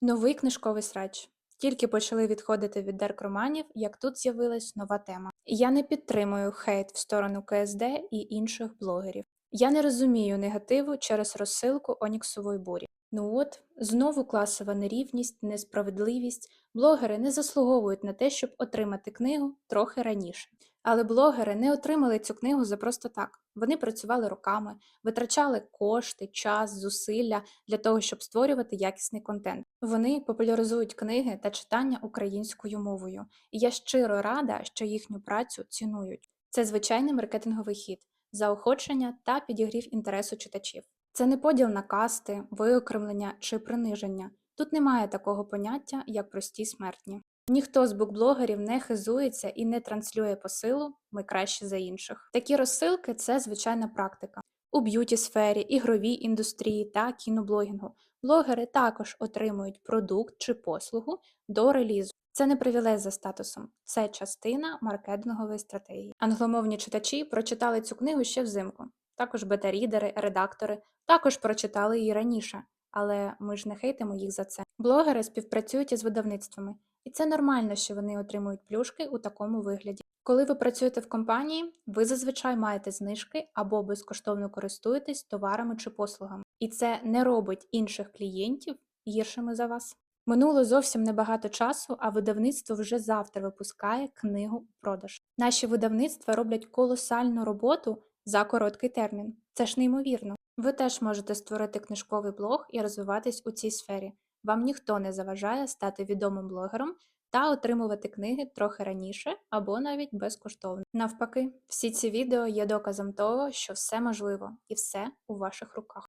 Новий книжковий срач. Тільки почали відходити від дерк-романів, як тут з'явилась нова тема. Я не підтримую хейт в сторону КСД і інших блогерів. Я не розумію негативу через розсилку Оніксової бурі. Ну от, знову класова нерівність, несправедливість. Блогери не заслуговують на те, щоб отримати книгу трохи раніше. Але блогери не отримали цю книгу за просто так. Вони працювали роками, витрачали кошти, час, зусилля для того, щоб створювати якісний контент. Вони популяризують книги та читання українською мовою, і я щиро рада, що їхню працю цінують. Це звичайний маркетинговий хід, заохочення та підігрів інтересу читачів. Це не поділ на касти, виокремлення чи приниження. Тут немає такого поняття, як прості смертні. Ніхто з букблогерів не хизується і не транслює посилу ми краще за інших. Такі розсилки це звичайна практика. У б'юті сфері, ігровій індустрії та кіноблогінгу. Блогери також отримують продукт чи послугу до релізу. Це не привілей за статусом, це частина маркетингової стратегії. Англомовні читачі прочитали цю книгу ще взимку. Також бета-рідери, редактори також прочитали її раніше, але ми ж не хейтимо їх за це. Блогери співпрацюють із видавництвами, і це нормально, що вони отримують плюшки у такому вигляді. Коли ви працюєте в компанії, ви зазвичай маєте знижки або безкоштовно користуєтесь товарами чи послугами, і це не робить інших клієнтів гіршими за вас. Минуло зовсім небагато часу, а видавництво вже завтра випускає книгу у продаж. Наші видавництва роблять колосальну роботу за короткий термін. Це ж неймовірно. Ви теж можете створити книжковий блог і розвиватись у цій сфері. Вам ніхто не заважає стати відомим блогером та отримувати книги трохи раніше або навіть безкоштовно. Навпаки, всі ці відео є доказом того, що все можливо і все у ваших руках.